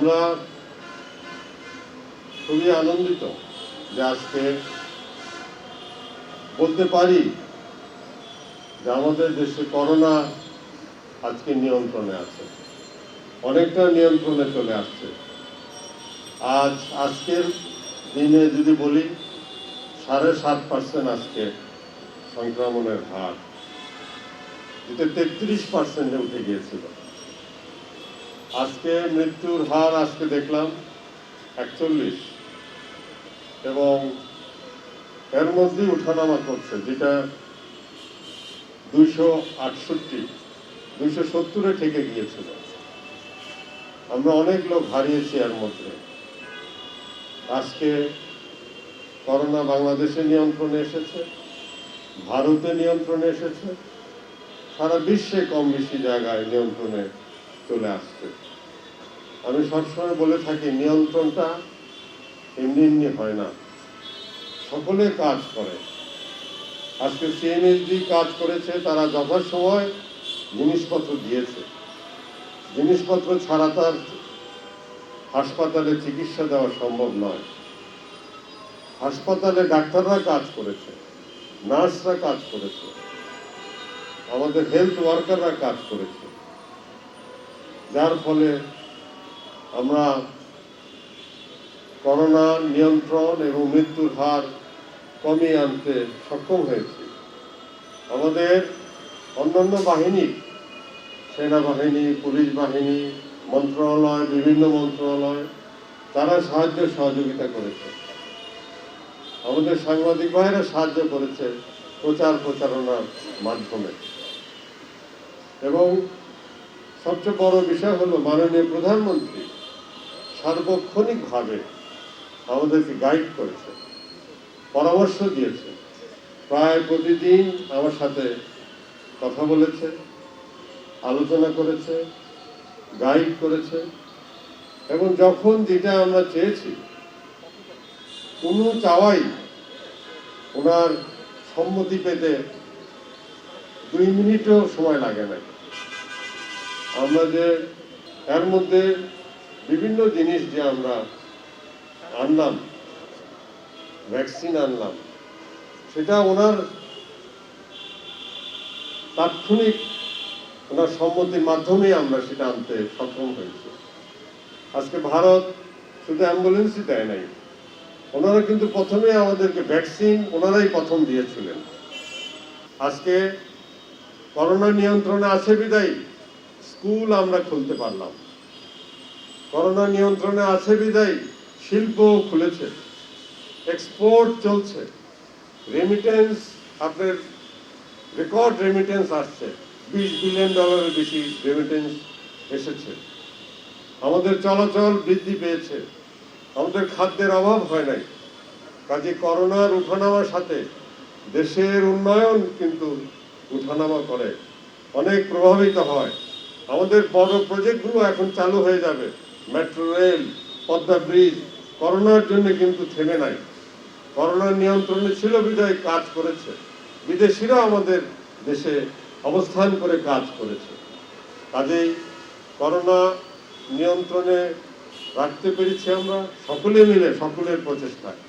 আমরা খুবই আনন্দিত যে আজকে বলতে পারি যে আমাদের দেশে করোনা আজকে নিয়ন্ত্রণে আছে। অনেকটা নিয়ন্ত্রণে চলে আসছে। আজ, আজকের দিনে যদি বলি, সাড়ে সাত পার্সেন্ট আজকে সংক্রমণের হার, যেটা তেত্রিশ পার্সেন্টে উঠে গিয়েছিল। আজকে মৃত্যুর হার আজকে দেখলাম একচল্লিশ। এবং এর মধ্যে উঠানামা করছে, যেটা দুইশো আটষট্টি, দুইশো সত্তরে ঠেকে গিয়েছিল। আমরা অনেক লোক হারিয়েছি এর মধ্যে। আজকে করোনা বাংলাদেশে নিয়ন্ত্রণে এসেছে, ভারতে নিয়ন্ত্রণে এসেছে, সারা বিশ্বে কম বেশি জায়গায় নিয়ন্ত্রণে চলে আসছে। আমি সবসময় বলে থাকি, নিয়ন্ত্রণটা এমনি এমনি হয় না। সকলে কাজ করে। আজকে সিএমএসডি কাজ করেছে, তারা যথাসময় জিনিসপত্র দিয়েছে। জিনিসপত্র ছাড়া তার হাসপাতালে চিকিৎসা দেওয়া সম্ভব নয়। হাসপাতালে ডাক্তাররা কাজ করেছে, নার্সরা কাজ করেছে, আমাদের হেলথ ওয়ার্কাররা কাজ করেছে। যার ফলে আমরা করোনা নিয়ন্ত্রণ এবং মৃত্যুর হার কমিয়ে আনতে সক্ষম হয়েছি। আমাদের অন্যান্য বাহিনী, সেনাবাহিনী, পুলিশ বাহিনী, মন্ত্রণালয়, বিভিন্ন মন্ত্রণালয়, তারা সাহায্য সহযোগিতা করেছে। আমাদের সাংবাদিক ভাইরা সাহায্য করেছে প্রচার প্রচারণার মাধ্যমে। এবং সবচেয়ে বড় বিষয় হলো মাননীয় প্রধানমন্ত্রী সার্বক্ষণিকভাবে আমাদেরকে গাইড করেছে পরামর্শ দিয়েছে প্রায় প্রতিদিন আমার সাথে কথা বলেছে আলোচনা করেছে গাইড করেছে এবং যখন যেটা আমরা চেয়েছি, কোনো চাওয়াই ওনার সম্মতি পেতে দুই মিনিটও সময় লাগে না আমরা যে এর মধ্যে বিভিন্ন জিনিস যে আমরা আনলাম ভ্যাকসিন আনলাম, সেটা ওনার তাৎক্ষণিক ওনার সম্মতির মাধ্যমেই আমরা সেটা আনতে সক্ষম হয়েছি। আজকে ভারত শুধু অ্যাম্বুলেন্সই দেয় নাই, ওনারা কিন্তু প্রথমে আমাদেরকে ভ্যাকসিন ওনারাই প্রথম দিয়েছিলেন। আজকে করোনা নিয়ন্ত্রণে আছে বিদায়। স্কুল আমরা খুলতে পারলাম। করোনা নিয়ন্ত্রণে আছে বিদায় শিল্প খুলেছে। এক্সপোর্ট চলছে। রেমিটেন্স আপনার রেকর্ড রেমিটেন্স আসছে। বিশ বিলিয়ন ডলারের বেশি রেমিটেন্স এসেছে। আমাদের চলাচল বৃদ্ধি পেয়েছে। আমাদের খাদ্যের অভাব হয় নাই। কাজে করোনার উঠানামার সাথে দেশের উন্নয়ন কিন্তু উঠানামা করে। অনেক প্রভাবিত হয়। আমাদের বড় প্রজেক্টগুলো এখন চালু হয়ে যাবে। মেট্রো রেল, পদ্মা ব্রিজ, করোনার জন্য কিন্তু থেমে নাই। করোনার নিয়ন্ত্রণে ছিল বিদায় কাজ করেছে। বিদেশিরা আমাদের দেশে অবস্থান করে কাজ করেছে। কাজেই করোনা নিয়ন্ত্রণে রাখতে পেরেছি আমরা সকলে মিলে, সকলের প্রচেষ্টায়।